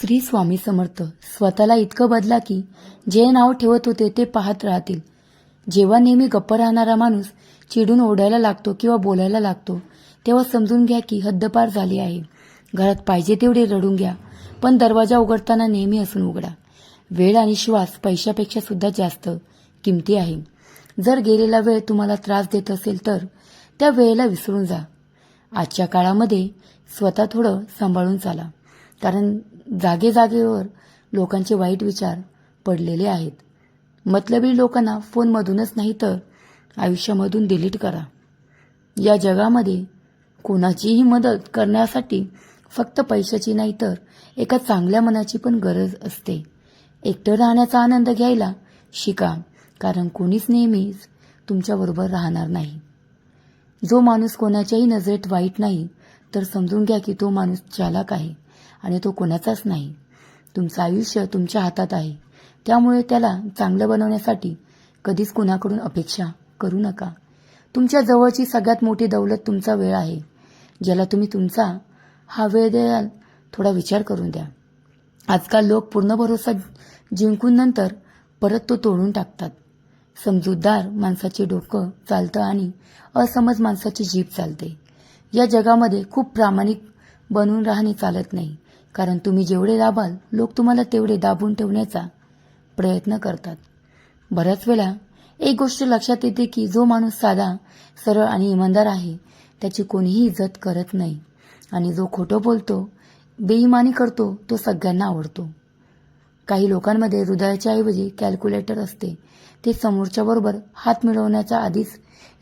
श्री स्वामी समर्थ स्वतःला इतकं बदला की जे नाव ठेवत होते ते पाहत राहतील. जेव्हा नेहमी गप्प राहणारा माणूस चिडून ओढायला लागतो किंवा बोलायला लागतो तेव्हा समजून घ्या की हद्दपार झाली आहे. घरात पाहिजे तेवढे रडून घ्या पण दरवाजा उघडताना नेहमी असून उघडा. वेळ आणि श्वास पैशापेक्षा सुद्धा जास्त किमती आहे. जर गेलेला वेळ तुम्हाला त्रास देत असेल तर त्या वेळेला विसरून जा. आजच्या काळामध्ये स्वतः थोडं सांभाळून चाला कारण जागे जागेवर लोकांचे वाईट विचार पडलेले आहेत. मतलबी लोकांना फोनमधूनच नाही तर आयुष्यामधून डिलीट करा. या जगामध्ये कोणाचीही मदत करण्यासाठी फक्त पैशाची नाही तर एका चांगल्या मनाची पण गरज असते. एकटं राहण्याचा आनंद घ्यायला शिका कारण कोणीच नेहमीच तुमच्याबरोबर राहणार नाही. जो माणूस कोणाच्याही नजरेत वाईट नाही तर समजून घ्या की तो माणूस चालाक आहे. आणि तो कोणाचाच नाही. तुमचं आयुष्य तुमच्या हातात आहे. त्यामुळे त्याला चांगलं बनवण्यासाठी कधीच कुणाकडून अपेक्षा करू नका. तुमच्या जवळची सगळ्यात मोठी दौलत तुमचा वेळ आहे. ज्याला तुम्ही तुमचा हा वेळ द्याल थोडा विचार करून द्या. आजकाल लोक पूर्ण भरोसा जिंकून नंतर परत तो तोडून टाकतात. समजूतदार माणसाचे डोकं चालतं आणि असमज माणसाची जीभ चालते. या जगामध्ये खूप प्रामाणिक बनून राहणे चालत नाही. कारण तुम्ही जेवढे दाबाल लोक तुम्हाला तेवढे दाबून ठेवण्याचा प्रयत्न करतात. बऱ्याच वेळा एक गोष्ट लक्षात येते की जो माणूस साधा सरळ आणि इमानदार आहे त्याची कोणीही इज्जत करत नाही. आणि जो खोटं बोलतो बेईमानी करतो तो सगळ्यांना आवडतो. काही लोकांमध्ये हृदयाच्या ऐवजी कॅल्क्युलेटर असते. ते समोरच्याबरोबर हात मिळवण्याच्या आधीच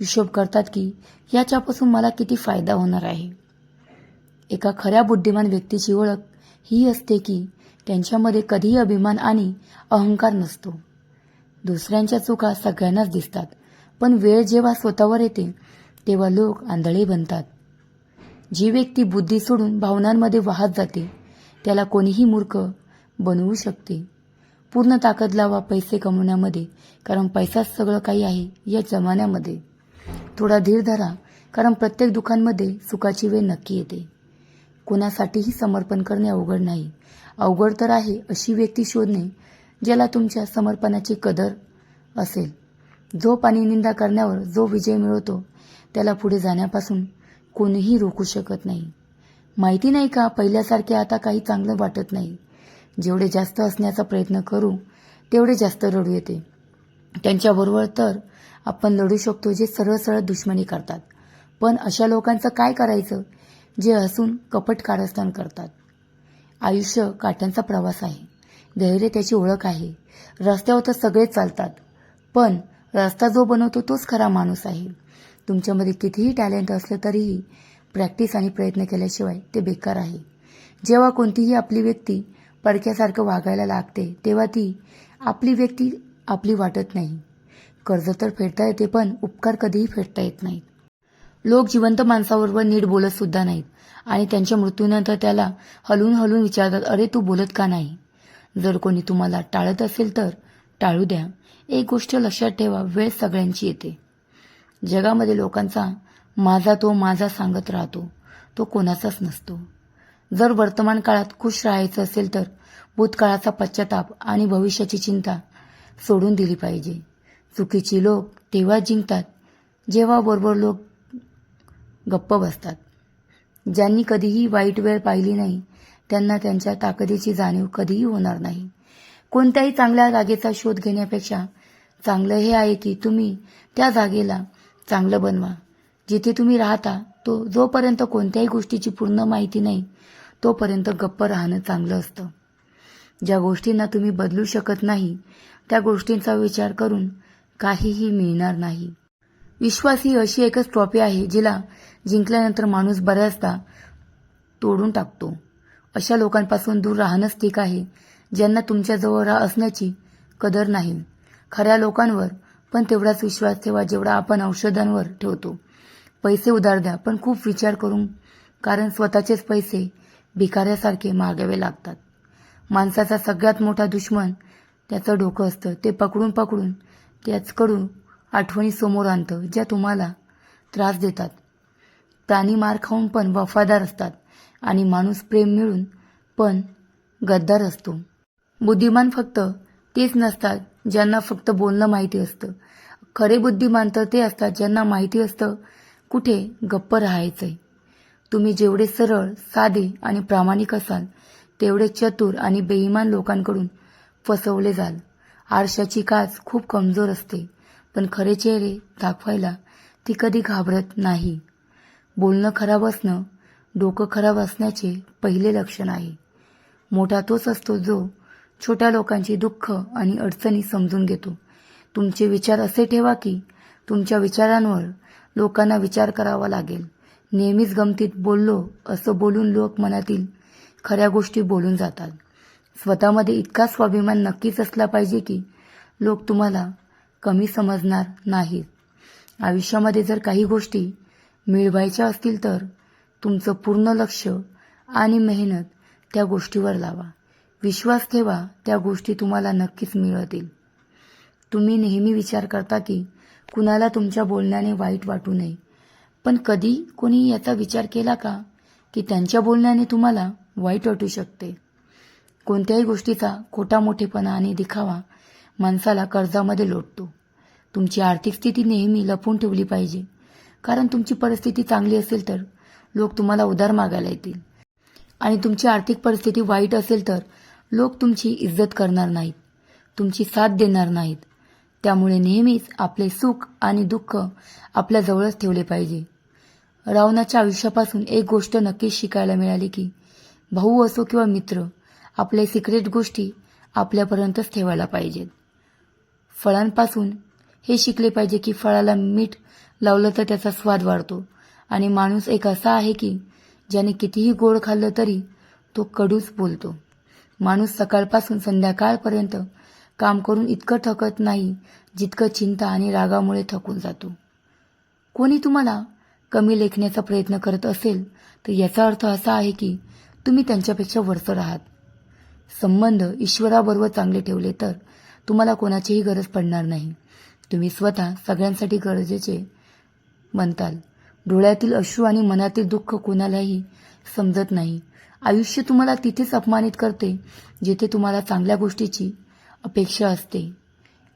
हिशोब करतात की याच्यापासून मला किती फायदा होणार आहे. एका खऱ्या बुद्धिमान व्यक्तीची ओळख ही असते की त्यांच्यामध्ये कधीही अभिमान आणि अहंकार नसतो. दुसऱ्यांच्या चुका सगळ्यांनाच दिसतात पण वेळ जेव्हा स्वतःवर येते तेव्हा लोक आंधळे बनतात. जी व्यक्ती बुद्धी सोडून भावनांमध्ये वाहत जाते त्याला कोणीही मूर्ख बनवू शकते. पूर्ण ताकद लावा पैसे कमवण्यामध्ये कारण पैसाच सगळं काही आहे या जमान्यामध्ये. थोडा धीर धरा कारण प्रत्येक दुकानमध्ये सुखाची वेळ नक्की येते. कोणासाठीही समर्पण करणे अवघड नाही. अवघड तर आहे अशी व्यक्ती शोधणे ज्याला तुमच्या समर्पणाची कदर असेल. जो पाणी निंदा करण्यावर जो विजय मिळवतो त्याला पुढे जाण्यापासून कोणीही रोखू शकत नाही. माहिती नाही का पहिल्यासारखे आता काही चांगलं वाटत नाही. जेवढे जास्त असण्याचा प्रयत्न करू तेवढे जास्त रडू येते. त्यांच्याबरोबर तर आपण लढू शकतो जे सरळ सरळ दुश्मनी करतात. पण अशा लोकांचं काय करायचं? जे हसून कपट कारस्थान करतात. आयुष्य काट्यांचा प्रवास आहे. धैर्य त्याची ओळख आहे. रस्त्यावर तर सगळेच चालतात. पण रस्ता जो बनवतो तोच खरा माणूस आहे. तुमच्यामध्ये कितीही टॅलेंट असलं तरीही प्रॅक्टिस आणि प्रयत्न केल्याशिवाय ते बेकार आहे. जेव्हा कोणतीही आपली व्यक्ती पडक्यासारखं वागायला लागते तेव्हा ती आपली व्यक्ती आपली वाटत नाही. कर्ज तर फेडता येते पण उपकार कधीही फेडता येत नाहीत. लोक जिवंत माणसाबरोबर नीट बोलत सुद्धा नाहीत. आणि त्यांच्या मृत्यूनंतर त्याला हलून हलून विचारतात अरे तू बोलत का नाही? जर कोणी तुम्हाला टाळत असेल तर टाळू द्या. एक गोष्ट लक्षात ठेवा वेळ सगळ्यांची येते. जगामध्ये लोकांचा माझा तो माझा सांगत राहतो तो कोणाचाच नसतो. जर वर्तमान काळात खुश राहायचं असेल तर भूतकाळाचा पश्चाताप आणि भविष्याची चिंता सोडून दिली पाहिजे. चुकीची लोक तेव्हा जिंकतात जेव्हा बरोबर लोक गप्प बसतात. ज्यांनी कधीही वाईट वेळ पाहिली नाही त्यांना त्यांच्या ताकदीची जाणीव कधीही होणार नाही. कोणत्याही चांगल्या जागेचा शोध घेण्यापेक्षा चांगलं हे आहे की तुम्ही त्या जागेला चांगलं बनवा. जिथे तुम्ही राहता तो जोपर्यंत कोणत्याही गोष्टीची पूर्ण माहिती नाही तोपर्यंत गप्प राहणं चांगलं असतं. ज्या गोष्टींना तुम्ही बदलू शकत नाही त्या गोष्टींचा विचार करून काहीही मिळणार नाही. विश्वास ही अशी एकच ट्रॉफी आहे जिला जिंकल्यानंतर माणूस बऱ्याचदा तोडून टाकतो. अशा लोकांपासून दूर राहणंच ठीक आहे ज्यांना तुमच्याजवळ असण्याची कदर नाही. खऱ्या लोकांवर पण तेवढाच विश्वास ठेवा जेवढा आपण औषधांवर ठेवतो. पैसे उधार द्या पण खूप विचार करून कारण स्वतःचेच पैसे भिकाऱ्यासारखे मागावे लागतात. माणसाचा सगळ्यात मोठा दुश्मन त्याचं डोकं असतं. ते पकडून पकडून त्याचकडून आठवणी समोर आणतं ज्या तुम्हाला त्रास देतात. प्राणी मार खाऊन पण वफादार असतात आणि माणूस प्रेम मिळून पण गद्दार असतो. बुद्धिमान फक्त तेच नसतात ज्यांना फक्त बोलणं माहिती असतं. खरे बुद्धिमान तर ते असतात ज्यांना माहिती असतं कुठे गप्प राहायचंय. तुम्ही जेवढे सरळ साधे आणि प्रामाणिक असाल तेवढे चतुर आणि बेईमान लोकांकडून फसवले जाल. आरशाची काच खूप कमजोर असते. पण खरे चेहरे दाखवायला ती कधी घाबरत नाही. बोलणं खराब असणं डोकं खराब असण्याचे पहिले लक्षण आहे. मोठा तोच असतो जो छोट्या लोकांची दुःख आणि अडचणी समजून घेतो. तुमचे विचार असे ठेवा की तुमच्या विचारांवर लोकांना विचार करावा लागेल. नेहमीच गमतीत बोललो असं बोलून लोक मनातील खऱ्या गोष्टी बोलून जातात. स्वतःमध्ये इतका स्वाभिमान नक्कीच असला पाहिजे की लोक तुम्हाला कमी समजणार नाहीत. आयुष्यामध्ये जर काही गोष्टी मिळवायच्या असतील तर तुमचं पूर्ण लक्ष आणि मेहनत त्या गोष्टीवर लावा. विश्वास ठेवा त्या गोष्टी तुम्हाला नक्कीच मिळतील. तुम्ही नेहमी विचार करता की कुणाला तुमच्या बोलण्याने वाईट वाटू नये. पण कधी कोणी याचा विचार केला का की त्यांच्या बोलण्याने तुम्हाला वाईट वाटू शकते? कोणत्याही गोष्टीचा खोटा मोठेपणा आणि दिखावा माणसाला कर्जामध्ये लोटतो. तुमची आर्थिक स्थिती नेहमी लपवून ठेवली पाहिजे. कारण तुमची परिस्थिती चांगली असेल तर लोक तुम्हाला उधार मागायला येतील. आणि तुमची आर्थिक परिस्थिती वाईट असेल तर लोक तुमची इज्जत करणार नाहीत. तुमची साथ देणार नाहीत. त्यामुळे नेहमीच आपले सुख आणि दुःख आपल्याजवळच ठेवले पाहिजे. रावणाच्या आयुष्यापासून एक गोष्ट नक्कीच शिकायला मिळाली की भाऊ असो किंवा मित्र आपले सिक्रेट गोष्टी आपल्यापर्यंतच ठेवायला पाहिजेत. फळांपासून हे शिकले पाहिजे की फळाला मीठ लावलं तर त्याचा स्वाद वाढतो. आणि माणूस एक असा आहे की ज्याने कितीही गोड खाल्लं तरी तो कडूच बोलतो. माणूस सकाळपासून संध्याकाळपर्यंत काम करून इतकं थकत नाही जितकं चिंता आणि रागामुळे थकून जातो. कोणी तुम्हाला कमी लेखण्याचा प्रयत्न करत असेल तर याचा अर्थ असा आहे की तुम्ही त्यांच्यापेक्षा वरचं आहात संबंध ईश्वराबरोबर चांगले ठेवले तर तुम्हाला कोणाचीही गरज पडणार नाही. तुम्ही स्वतः सगळ्यांसाठी गरजेचे बनताल. डोळ्यातील अश्रू आणि मनातील दुःख कोणालाही समजत नाही. आयुष्य तुम्हाला तिथेच अपमानित करते जिथे तुम्हाला चांगल्या गोष्टीची अपेक्षा असते.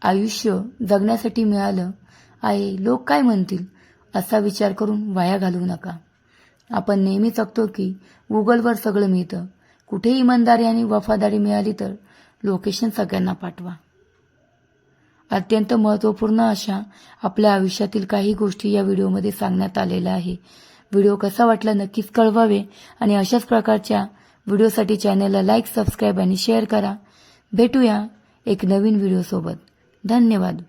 आयुष्य जगण्यासाठी मिळालं आहे लोक काय म्हणतील असा विचार करून वाया घालवू नका. आपण नेहमी जगतो की गुगलवर सगळं मिळतं. कुठे इमानदारी आणि वफादारी मिळाली तर लोकेशन सगळ्यांना पाठवा. अत्यंत महत्त्वपूर्ण अशा आपल्या आयुष्यातील काही गोष्टी या व्हिडिओमध्ये सांगण्यात आलेल्या आहे. व्हिडिओ कसा वाटला नक्कीच कळवावे आणि अशाच प्रकारच्या व्हिडिओसाठी चॅनलला लाईक सबस्क्राईब आणि शेअर करा. भेटूया एक नवीन व्हिडिओसोबत. धन्यवाद.